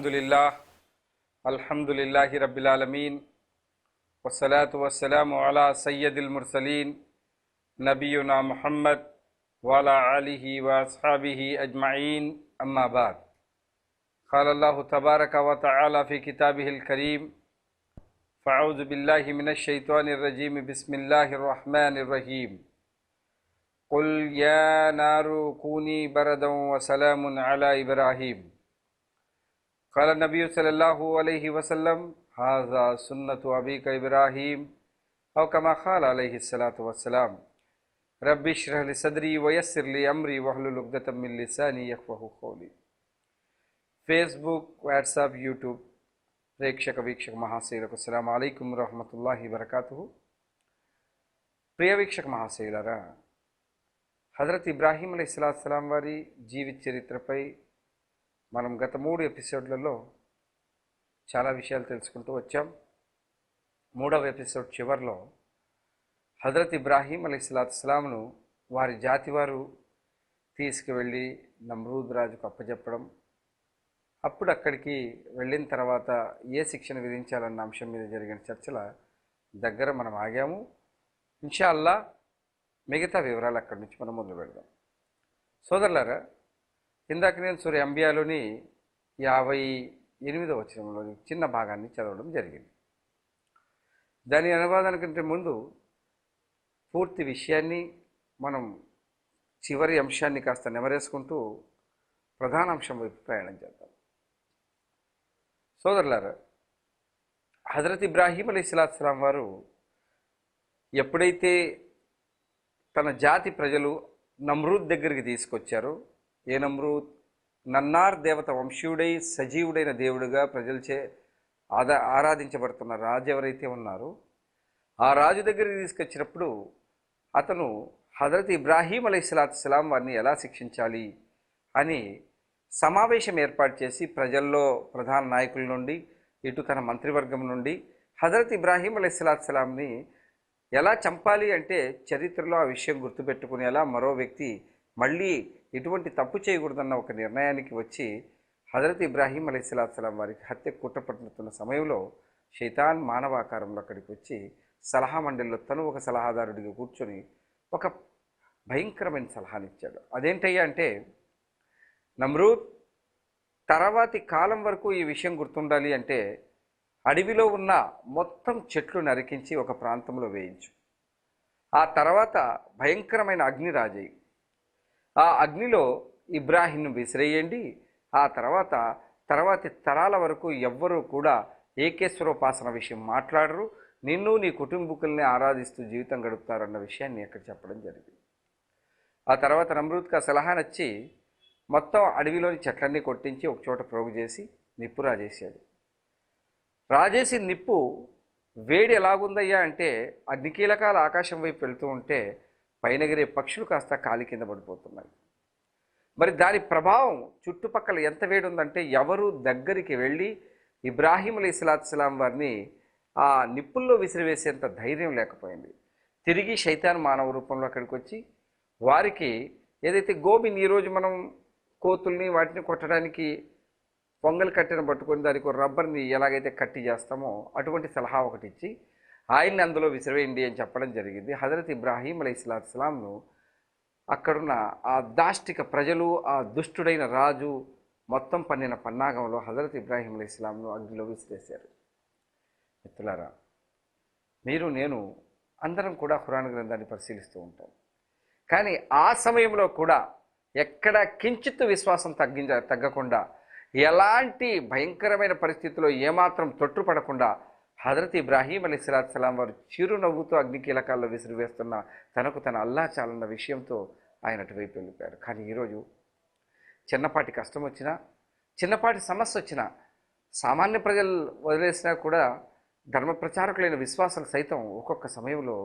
الحمد لله الحمد لله رب العالمين والصلاة والسلام على سيد المرسلين نبينا محمد وعلى آله وأصحابه أجمعين أما بعد. قال الله تبارك وتعالى في كتابه الكريم فأعوذ بالله من الشيطان الرجيم بسم الله الرحمن الرحيم. قل يا نار كوني بردا وسلام على إبراهيم. قال النبي صلى الله عليه وسلم هذا سنة أبيك إبراهيم أو كما قال عليه الصلاة والسلام رب اشرح لي صدري ويسر لي أمري واحلل عقدة من لساني يفقهوا قولي Facebook WhatsApp YouTube ప్రేక్షక వీక్షక మహాశయులకు అస్సలం అయికం రహమతుల్లాహి వరకాతు ప్రియ వీక్షక మహాశయులరా హజరత్ ఇబ్రాహీం అలీ ఇస్లాం వారి జీవిత చరిత్రపై మనం గత మూడు ఎపిసోడ్లలో చాలా విషయాలు తెలుసుకుంటూ వచ్చాం. మూడవ ఎపిసోడ్ చివరిలో హజరత్ ఇబ్రాహీం అలీ ఇస్లాంను వారి జాతి వారు తీసుకువెళ్ళి నమ్రూద్ రాజుకు అప్పచెప్పడం అప్పుడు అక్కడికి వెళ్ళిన తర్వాత ఏ శిక్షణ విధించాలన్న అంశం మీద జరిగిన చర్చల దగ్గర మనం ఆగాము. ఇన్షాల్లా మిగతా వివరాలు అక్కడి నుంచి మనం మొదలు పెడదాం. సోదరులారా ఇందాక నేను సూర్య అంబియాలోని యాభై ఎనిమిదో వచనంలోని చిన్న భాగాన్ని చదవడం జరిగింది. దాని అనువాదానికంటే ముందు పూర్తి విషయాన్ని మనం చివరి అంశాన్ని కాస్త నెమరేసుకుంటూ ప్రధాన అంశం వైపు ప్రయాణం చేద్దాం. సోదరులారా హజరత్ ఇబ్రాహీం అలీ ఇస్లాం వారు ఎప్పుడైతే తన జాతి ప్రజలు నమ్రూద్ దగ్గరికి తీసుకొచ్చారో ఏ నన్నార్ దేవత వంశీయుడై సజీవుడైన దేవుడిగా ప్రజలచే ఆదా ఆరాధించబడుతున్న రాజు ఎవరైతే ఉన్నారో ఆ రాజు దగ్గరికి తీసుకొచ్చినప్పుడు అతను హజరత్ ఇబ్రాహీం అలీ ఇస్లాం వారిని ఎలా శిక్షించాలి అని సమావేశం ఏర్పాటు చేసి ప్రజల్లో ప్రధాన నాయకుల నుండి ఇటు తన మంత్రివర్గం నుండి హజరత్ ఇబ్రాహీం అలైహిస్లాంని ఎలా చంపాలి అంటే చరిత్రలో ఆ విషయం గుర్తుపెట్టుకునేలా మరో వ్యక్తి మళ్ళీ ఎటువంటి తప్పు చేయకూడదన్న ఒక నిర్ణయానికి వచ్చి హజరత్ ఇబ్రాహీం అలైహిస్లాం వారికి హత్య కుట్రపడుతున్న సమయంలో శైతాన్ మానవాకారంలో అక్కడికి వచ్చి సలహా మండలిలో తను ఒక సలహాదారుడిగా కూర్చొని ఒక భయంకరమైన సలహానిచ్చాడు. అదేంటయ్యా అంటే నమ్రూద్ తర్వాతి కాలం వరకు ఈ విషయం గుర్తుండాలి అంటే అడవిలో ఉన్న మొత్తం చెట్లు నరికించి ఒక ప్రాంతంలో వేయించు. ఆ తర్వాత భయంకరమైన అగ్ని రాజయ్యి ఆ అగ్నిలో ఇబ్రాహింను విసిరేయండి. ఆ తర్వాత తర్వాతి తరాల వరకు ఎవ్వరూ కూడా ఏకేశ్వరోపాసన విషయం మాట్లాడరు. నిన్ను నీ కుటుంబకుల్ని ఆరాధిస్తూ జీవితం గడుపుతారన్న విషయాన్ని ఇక్కడ చెప్పడం జరిగింది. ఆ తర్వాత నమృత్గా సలహా నచ్చి మొత్తం అడవిలోని చెట్లన్నీ కొట్టించి ఒకచోట ప్రోగు చేసి నిప్పు రాజేశాడు. రాజేసి నిప్పు వేడి ఎలాగుందయ్యా అంటే అగ్నికీలకాల ఆకాశం వైపు వెళుతూ ఉంటే పైనగిరే పక్షులు కాస్త కాలి కింద పడిపోతున్నాయి. మరి దాని ప్రభావం చుట్టుపక్కల ఎంత వేడి ఉందంటే ఎవరు దగ్గరికి వెళ్ళి ఇబ్రాహీం అలీ ఇస్లాత్స్లాం వారిని ఆ నిప్పుల్లో విసిరివేసేంత ధైర్యం లేకపోయింది. తిరిగి శైతాన్ మానవ రూపంలో అక్కడికి వచ్చి వారికి ఏదైతే గోబిని ఈరోజు మనం కోతుల్ని వాటిని కొట్టడానికి పొంగల్ కట్టెను పట్టుకొని దానికి ఒక రబ్బర్ని ఎలాగైతే కట్టి చేస్తామో అటువంటి సలహా ఒకటి ఇచ్చి ఆయన్ని అందులో విసిరేయండి అని చెప్పడం జరిగింది. హజరత్ ఇబ్రాహీం అలీ ఇస్లాత్స్లాంను అక్కడున్న ఆ దాష్టిక ప్రజలు ఆ దుష్టుడైన రాజు మొత్తం పన్నిన పన్నాగంలో హజరత్ ఇబ్రాహీం అలీ ఇస్లాంను అగ్నిలో విసిరేశారు. మిత్రులారా మీరు నేను అందరం కూడా ఖురాన్ గ్రంథాన్ని పరిశీలిస్తూ ఉంటాం. కానీ ఆ సమయంలో కూడా ఎక్కడ కించిత్ విశ్వాసం తగ్గించ తగ్గకుండా ఎలాంటి భయంకరమైన పరిస్థితిలో ఏమాత్రం తొట్టుపడకుండా హజరత్ ఇబ్రాహీం అలీ సలాం వారు చిరునవ్వుతో అగ్నికీలకాల్లో విసిరివేస్తున్న తనకు తన అల్లా చాలన్న విషయంతో ఆయన అటువైపు వెళ్ళిపోయారు. కానీ ఈరోజు చిన్నపాటి కష్టం వచ్చినా చిన్నపాటి సమస్య వచ్చినా సామాన్య ప్రజలు వదిలేసినా కూడా ధర్మ ప్రచారకులైన విశ్వాసాలు సైతం ఒక్కొక్క సమయంలో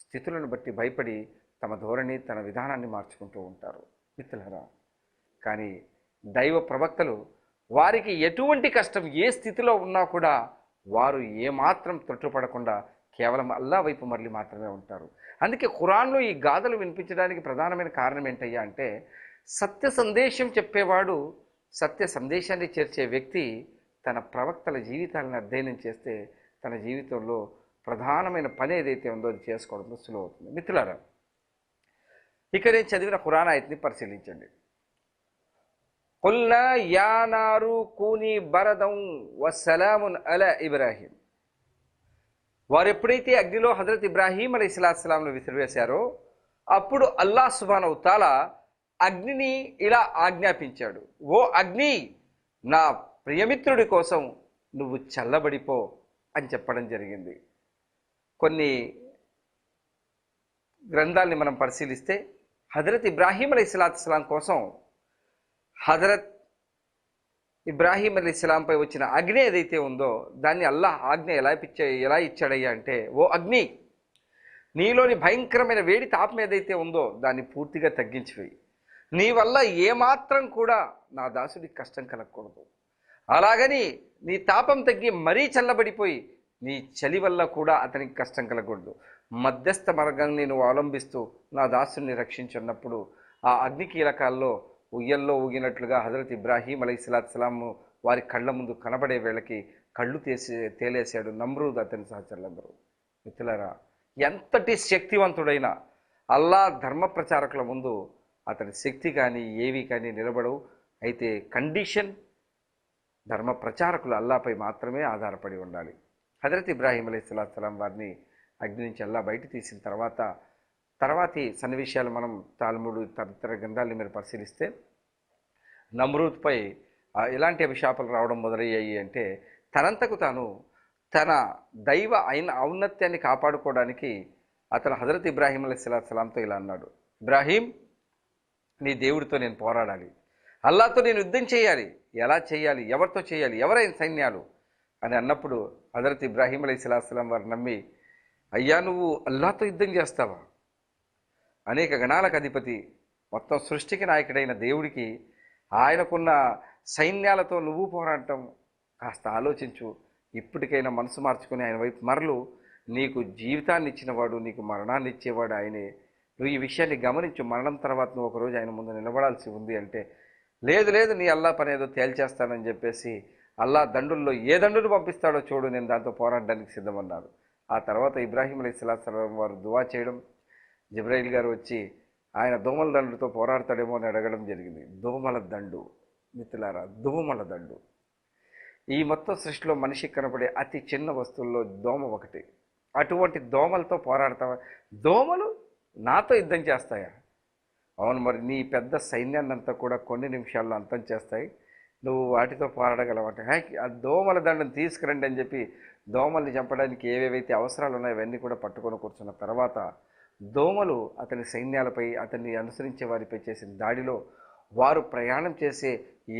స్థితులను బట్టి భయపడి తమ ధోరణి తన విధానాన్ని మార్చుకుంటూ ఉంటారు. మిత్రులరా కానీ దైవ ప్రవక్తలు వారికి ఎటువంటి కష్టం ఏ స్థితిలో ఉన్నా కూడా వారు ఏమాత్రం తొట్టుపడకుండా కేవలం అల్లా వైపు మరలి మాత్రమే ఉంటారు. అందుకే ఖురాన్లో ఈ గాథలు వినిపించడానికి ప్రధానమైన కారణం ఏంటయ్యా అంటే సత్య సందేశం చెప్పేవాడు సత్య సందేశాన్ని చేర్చే వ్యక్తి తన ప్రవక్తల జీవితాలను అధ్యయనం చేస్తే తన జీవితంలో ప్రధానమైన పని ఏదైతే ఉందో అది చేసుకోవడంలో సులువు అవుతుంది. మిత్రులారా ఇక నేను చదివిన ఖురాన్ ఆయత్ని పరిశీలించండి. కుల్నా యా నారు కూని వసలామున్ అలా ఇబ్రాహీం వారు ఎప్పుడైతే అగ్నిలో హజరత్ ఇబ్రాహీం అలీ ఇస్లాత్స్లాంను విసిరివేశారో అప్పుడు అల్లా సుబాన్ అవుతాల అగ్నిని ఇలా ఆజ్ఞాపించాడు. ఓ అగ్ని నా ప్రియమిత్రుడి కోసం నువ్వు చల్లబడిపో అని చెప్పడం జరిగింది. కొన్ని గ్రంథాల్ని మనం పరిశీలిస్తే హజరత్ ఇబ్రాహీం అలీ ఇస్లాత్స్లాం కోసం హజరత్ ఇబ్రాహీం అలీ ఇస్లాంపై వచ్చిన అగ్ని ఏదైతే ఉందో దాన్ని అల్లాహ్ ఆజ్ఞ ఎలా ఇచ్చా ఎలా ఇచ్చాడయ్యా అంటే ఓ అగ్ని నీలోని భయంకరమైన వేడి తాపం ఏదైతే ఉందో దాన్ని పూర్తిగా తగ్గించివేయి. నీ వల్ల ఏమాత్రం కూడా నా దాసుడికి కష్టం కలగకూడదు. అలాగని నీ తాపం తగ్గి మరీ చల్లబడిపోయి నీ చలి వల్ల కూడా అతనికి కష్టం కలగకూడదు. మధ్యస్థ మార్గాన్ని నువ్వు అవలంబిస్తూ నా దాసుని రక్షించున్నప్పుడు ఆ అగ్ని కీలకాల్లో ఉయ్యల్లో ఊగినట్లుగా హజరత్ ఇబ్రాహీం అలీ సలాం వారి కళ్ళ ముందు కనబడే వేళకి కళ్ళు తీసే తేలేశాడు నమ్రూద్ అతని సహచరులందరూ. మిత్రులరా ఎంతటి శక్తివంతుడైన అల్లా ధర్మ ప్రచారకుల ముందు అతని శక్తి కానీ ఏవి కానీ నిలబడవు. అయితే కండిషన్ ధర్మ ప్రచారకులు అల్లాపై మాత్రమే ఆధారపడి ఉండాలి. హజరత్ ఇబ్రాహీం అలీ సలాం వారిని అగ్ని నుంచి అల్లా బయట తీసిన తర్వాత తర్వాతి సన్నివేశాలు మనం తాల్ముడు తదితర గ్రంథాలను మీరు పరిశీలిస్తే నమ్రూత్పై ఎలాంటి అభిశాపాలు రావడం మొదలయ్యాయి అంటే తనంతకు తాను తన దైవ అయిన ఔన్నత్యాన్ని కాపాడుకోవడానికి అతను హజరత్ ఇబ్రాహీం అలీ సలాంతో ఇలా అన్నాడు. ఇబ్రాహీం నీ దేవుడితో నేను పోరాడాలి. అల్లాతో నేను యుద్ధం చేయాలి. ఎలా చేయాలి? ఎవరితో చేయాలి? ఎవరైన సైన్యాలు? అని అన్నప్పుడు హజరత్ ఇబ్రాహీం అలీ సలాం వారు నమ్మి అయ్యా నువ్వు అల్లాతో యుద్ధం చేస్తావా? అనేక గణాలకు అధిపతి మొత్తం సృష్టికి నాయకుడైన దేవుడికి ఆయనకున్న సైన్యాలతో నువ్వు పోరాడటం కాస్త ఆలోచించు. ఇప్పటికైనా మనసు మార్చుకుని ఆయన వైపు మరలు. నీకు జీవితాన్ని ఇచ్చినవాడు నీకు మరణాన్ని ఇచ్చేవాడు ఆయనే. నువ్వు ఈ విషయాన్ని గమనించు. మరణం తర్వాత నువ్వు ఒకరోజు ఆయన ముందు నిలబడాల్సి ఉంది అంటే లేదు లేదు నీ అల్లా పని ఏదో తేల్చేస్తానని చెప్పేసి అల్లా దండుల్లో ఏ దండును పంపిస్తాడో చూడు నేను దాంతో పోరాడడానికి సిద్ధమన్నారు ఆ తర్వాత ఇబ్రాహీం అలీ సలాం వారు దువా చేయడం జిబ్రాయిల్ గారు వచ్చి ఆయన దోమల దండుతో పోరాడతాడేమో అని అడగడం జరిగింది. దోమల దండు మిత్రులారా దోమల దండు. ఈ మొత్తం సృష్టిలో మనిషికి కనపడే అతి చిన్న వస్తువుల్లో దోమ ఒకటి. అటువంటి దోమలతో పోరాడతావా? దోమలు నాతో యుద్ధం చేస్తాయా? అవును మరి నీ పెద్ద సైన్యాన్ని అంతా కూడా కొన్ని నిమిషాల్లో అంతం చేస్తాయి. నువ్వు వాటితో పోరాడగలవంటే హే ఆ దోమల దండను తీసుకురండి అని చెప్పి దోమల్ని చంపడానికి ఏవేవైతే అవసరాలు ఉన్నాయో అవన్నీ కూడా పట్టుకొని కూర్చున్న తర్వాత దోమలు అతని సైన్యాలపై అతన్ని అనుసరించే వారిపై చేసిన దాడిలో వారు ప్రయాణం చేసే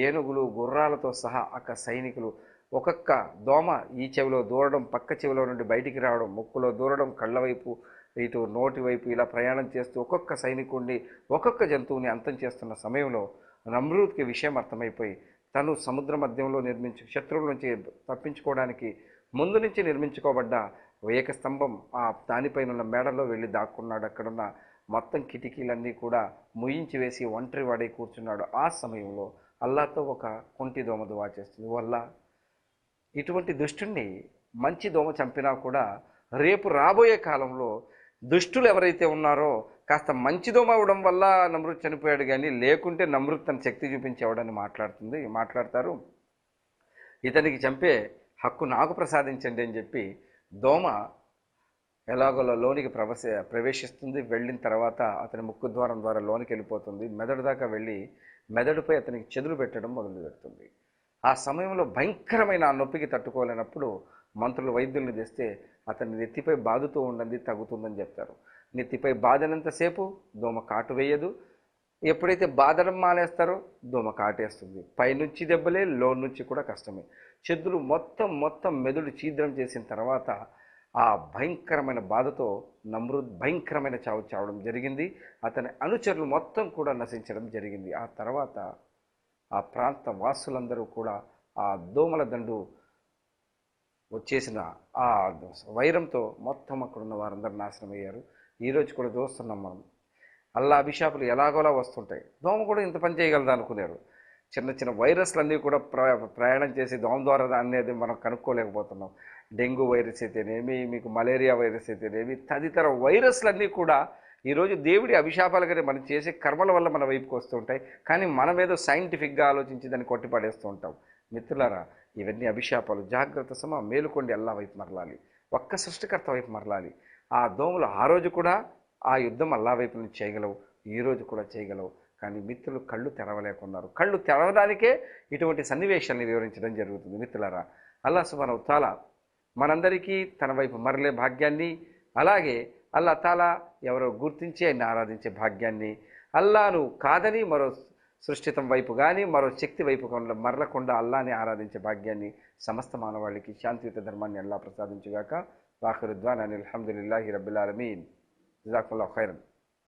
ఏనుగులు గుర్రాలతో సహా అక్క సైనికులు ఒక్కొక్క దోమ ఈ చెవిలో దూరడం పక్క చెవిలో నుండి బయటికి రావడం ముక్కులో దూరడం కళ్ళ వైపు ఇటు నోటి వైపు ఇలా ప్రయాణం చేస్తూ ఒక్కొక్క సైనికుడిని ఒక్కొక్క జంతువుని అంతం చేస్తున్న సమయంలో నమ్రూద్కి విషయం అర్థమైపోయి తను సముద్ర మధ్యంలో నిర్మించు శత్రువుల నుంచి తప్పించుకోవడానికి ముందు నుంచి నిర్మించుకోబడ్డ ఏక స్తంభం ఆ దానిపైన ఉన్న మేడలో వెళ్ళి దాక్కున్నాడు. అక్కడున్న మొత్తం కిటికీలన్నీ కూడా ముయించి వేసి ఒంటరి వాడై కూర్చున్నాడు. ఆ సమయంలో అల్లాతో ఒక కొంటి దోమ దువా చేస్తుంది వల్ల ఇటువంటి దుష్టుణ్ణి మంచి దోమ చంపినా కూడా రేపు రాబోయే కాలంలో దుష్టులు ఎవరైతే ఉన్నారో కాస్త మంచి దోమ అవడం వల్ల నమృత్ చనిపోయాడు కానీ లేకుంటే నమృత్ తన శక్తి చూపించేవాడని మాట్లాడుతుంది. మాట్లాడతారు ఇతనికి చంపే హక్కు నాకు ప్రసాదించండి అని చెప్పి దోమ ఎలాగోలా లోనికి ప్రవేశ ప్రవేశిస్తుంది వెళ్ళిన తర్వాత అతని ముక్కు ద్వారం ద్వారా లోనికి వెళ్ళిపోతుంది. మెదడు దాకా వెళ్ళి మెదడుపై అతనికి చెదులు పెట్టడం మొదలు పెడుతుంది. ఆ సమయంలో భయంకరమైన ఆ నొప్పికి తట్టుకోలేనప్పుడు మంత్రులు వైద్యుల్ని తెస్తే అతని నెత్తిపై బాధుతూ ఉండండి తగ్గుతుందని చెప్తారు. నెత్తిపై బాధనంతసేపు దోమ కాటు వేయదు ఎప్పుడైతే బాధడం మానేస్తారో దోమ కాటేస్తుంది. పైనుంచి దెబ్బలే లో నుంచి కూడా కష్టమే. చెద్దులు మొత్తం మొత్తం మెదడు ఛీద్రం చేసిన తర్వాత ఆ భయంకరమైన బాధతో నమ్రుద్ భయంకరమైన చావు చావడం జరిగింది. అతని అనుచరులు మొత్తం కూడా నశించడం జరిగింది. ఆ తర్వాత ఆ ప్రాంత వాసులందరూ కూడా ఆ దోమల దండు వచ్చేసిన ఆ వైరంతో మొత్తం అక్కడ ఉన్న వారందరూ నాశనం అయ్యారు ఈరోజు కూడా చూస్తున్నాం మనం. అల్లా అభిషాపులు ఎలాగోలా వస్తుంటాయి. దోమ కూడా ఇంత పని చేయగలదు అనుకున్నారు చిన్న చిన్న వైరస్లన్నీ కూడా ప్రయాణం చేసి దోమ ద్వారా అనేది మనం కనుక్కోలేకపోతున్నాం. డెంగ్యూ వైరస్ అయితేనేమి మీకు మలేరియా వైరస్ అయితేనేమి తదితర వైరస్లన్నీ కూడా ఈరోజు దేవుడి అభిషాపాలు కానీ మనం చేసే కర్మల వల్ల మన వైపుకి వస్తూ ఉంటాయి. కానీ మనం ఏదో సైంటిఫిక్గా ఆలోచించి దాన్ని కొట్టిపడేస్తూ ఉంటాం. మిత్రులారా ఇవన్నీ అభిషాపాలు జాగ్రత్త సమ మేలుకొండి అల్లా వైపు మరలాలి. ఒక్క సృష్టికర్త వైపు మరలాలి. ఆ దోమలు ఆ రోజు కూడా ఆ యుద్ధం అల్లా వైపు నుంచి చేయగలవు ఈరోజు కూడా చేయగలవు. కానీ మిత్రులు కళ్ళు తెరవలేకున్నారు. కళ్ళు తెరవడానికే ఇటువంటి సన్నివేశాన్ని వివరించడం జరుగుతుంది మిత్రులారా. అల్లా సుబాన తాలా మనందరికీ తన వైపు మరలే భాగ్యాన్ని అలాగే అల్లా తాలా ఎవరో గుర్తించి ఆయన ఆరాధించే భాగ్యాన్ని అల్లాను కాదని మరో సృష్టితం వైపు కానీ మరో శక్తి వైపు కొండ మరలకుండా అల్లాని ఆరాధించే భాగ్యాన్ని సమస్త మానవాళికి శాంతియుత ధర్మాన్ని అల్లా ప్రసాదించుగాక. వాఖరుద్వాన్ అని అల్హమ్దుల్లాహి రబ్బుల్ جزاك الله خيرا.